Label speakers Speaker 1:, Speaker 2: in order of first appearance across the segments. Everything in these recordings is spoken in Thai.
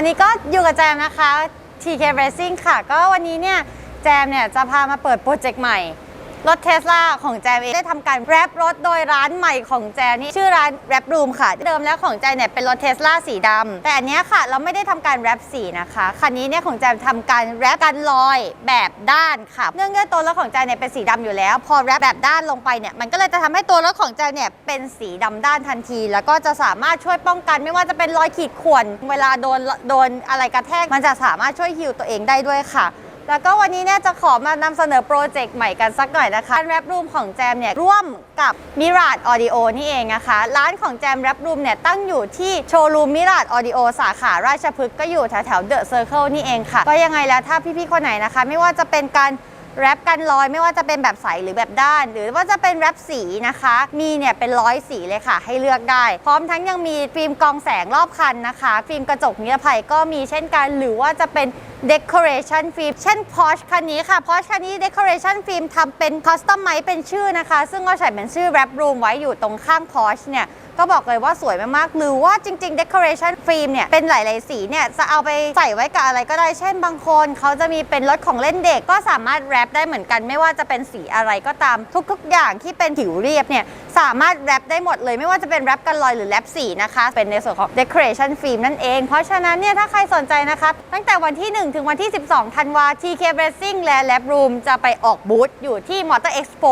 Speaker 1: วันนี้ก็อยู่กับแจมนะคะ TK Racing ค่ะ ก็วันนี้เนี่ย แจมเนี่ยจะพามาเปิดโปรเจกต์ใหม่ รถเทสลาของแจมเองได้ทำการแรปรถโดยร้านใหม่ของแจมนี่ชื่อร้านแรปรูมค่ะ เดิมแล้วของแจมเนี่ยเป็นรถเทสลาสีดำแต่อันนี้ค่ะ เราไม่ได้ทำการแรปสีนะคะคันนี้เนี่ยของแจมทำการแรปกันลอยแบบด้านค่ะเนื่องด้วยตัวรถของแจมเนี่ยเป็นสีดำอยู่แล้ว พอแรปแบบด้านลงไปเนี่ยมันก็เลยจะทำให้ตัวรถของแจมเนี่ยเป็นสีดำด้านทันที แล้วก็จะสามารถช่วยป้องกันไม่ว่าจะเป็นรอยขีดข่วนเวลาโดนโดนอะไรกระแทกมันจะสามารถช่วยฮิวตัวเองได้ด้วยค่ะ แล้วก็วันนี้เนี่ยจะขอมานำเสนอโปรเจกต์ใหม่กันสักหน่อยนะคะแรปรูมของแจมเนี่ยร่วมกับมิราดออดิโอนี่เองนะคะ ร้านของแจมแรปรูมเนี่ยตั้งอยู่ที่โชว์รูมมิราดออดิโอสาขาราชพฤกษ์ก็อยู่แถวแถวเดอะเซอร์เคิลนี่เองค่ะ ก็ยังไงแล้วถ้าพี่ๆคนไหนนะคะ ไม่ว่าจะเป็นการ แรปกันลอยไม่ว่าจะเป็นแบบใสหรือแบบด้าน หรือว่าจะเป็นแรปสีนะคะ มีเนี่ยเป็นร้อยสีเลยค่ะ ให้เลือกได้ พร้อมทั้งยังมีฟิล์มกองแสงรอบคันนะคะ ฟิล์มกระจกนิรภัยก็มีเช่นกัน หรือว่าจะเป็น decoration ฟิล์มเช่น Porsche คันนี้ค่ะ Porsche คันนี้ decoration ฟิล์มทำเป็น custom ไม้เป็นชื่อนะคะ ซึ่งก็ใส่เป็นชื่อ wrap room ไว้อยู่ตรงข้าง Porsche เนี่ย ก็บอกเลยว่าสวยมากๆ หรือว่าจริงๆ decoration ฟิล์มเนี่ย เป็นหลายๆ สีเนี่ย จะเอาไปใส่ไว้กับอะไรก็ได้ เช่นบางคนเขาจะมีเป็นรถของเล่นเด็ก ก็สามารถแรปได้เหมือนกัน ไม่ว่าจะเป็นสีอะไรก็ตามทุกๆ อย่างที่เป็นผิวเรียบเนี่ย สามารถแรปได้หมดเลย ไม่ว่าจะเป็นแรปกันลอยหรือแรปสีนะคะ เป็นในส่วนของ decoration ฟิล์มนั่นเอง เพราะฉะนั้นเนี่ยถ้าใครสนใจนะคะตั้งแต่วันที่ 1 ถึงวันที่ 12 ธันวา TK Racing และ Lab Room จะไปออกบูธอยู่ที่ Motor Expo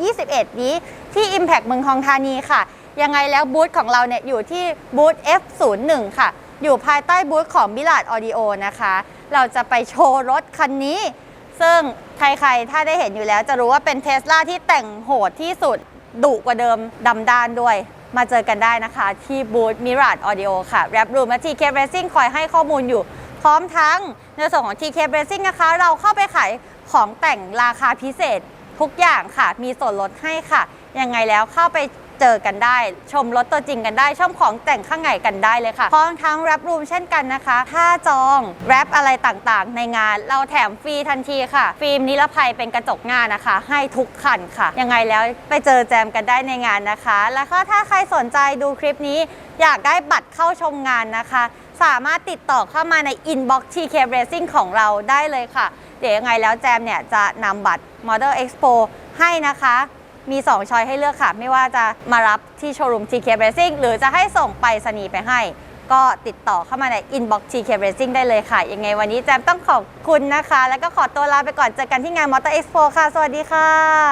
Speaker 1: 2021 นี้ที่ Impact เมืองทองธานีค่ะ ยังไงแล้วบูธของเราเนี่ยอยู่ที่บูธ F01 ค่ะ อยู่ภายใต้บูธของ b i l a r d Audio นะคะ เราจะไปโชว์รถคันนี้ ซึ่งใครๆ ถ้าได้เห็นอยู่แล้วจะรู้ว่าเป็นเทสลาที่แต่งโหดที่สุดดุกว่าเดิมดำด้านด้วยมาเจอกันได้นะคะ ที่บูธ m i r a d Audio ค่ะ Rap Room และ TK Racing คอยให้ข้อมูลอยู่ พร้อมทั้งในส่วนของ TK Racing นะคะ เราเข้าไปขายของแต่งราคาพิเศษทุกอย่างค่ะ มีส่วนลดให้ค่ะ ยังไงแล้วเข้าไป เจอกันได้ ชมรถตัวจริงกันได้ ชมของแต่งข้างในกันได้เลยค่ะพร้อมทั้งแรปรูมเช่นกันนะคะ ถ้าจองแรปอะไรต่างๆ ในงาน เราแถมฟรีทันทีค่ะ ฟิล์มนิรภัยเป็นกระจกหน้านะคะ ให้ทุกคันค่ะ ยังไงแล้วไปเจอแจมกันได้ในงานนะคะ แล้วก็ถ้าใครสนใจดูคลิปนี้ อยากได้บัตรเข้าชมงานนะคะ สามารถติดต่อเข้ามาใน inbox TK Racing ของเราได้เลยค่ะ เดี๋ยวยังไงแล้วแจมเนี่ยจะนำบัตร Model Expo ให้นะคะ มี 2ชอยให้เลือกค่ะ ไม่ว่าจะมารับที่โชว์รูม TK Racing หรือจะให้ส่งไปสนีไปให้ ก็ติดต่อเข้ามาใน inbox TK Racing ได้เลยค่ะ ยังไงวันนี้แจมต้องขอบคุณนะคะ แล้วก็ขอตัวลาไปก่อนเจอกันที่งาน Motor Expo ค่ะ สวัสดีค่ะ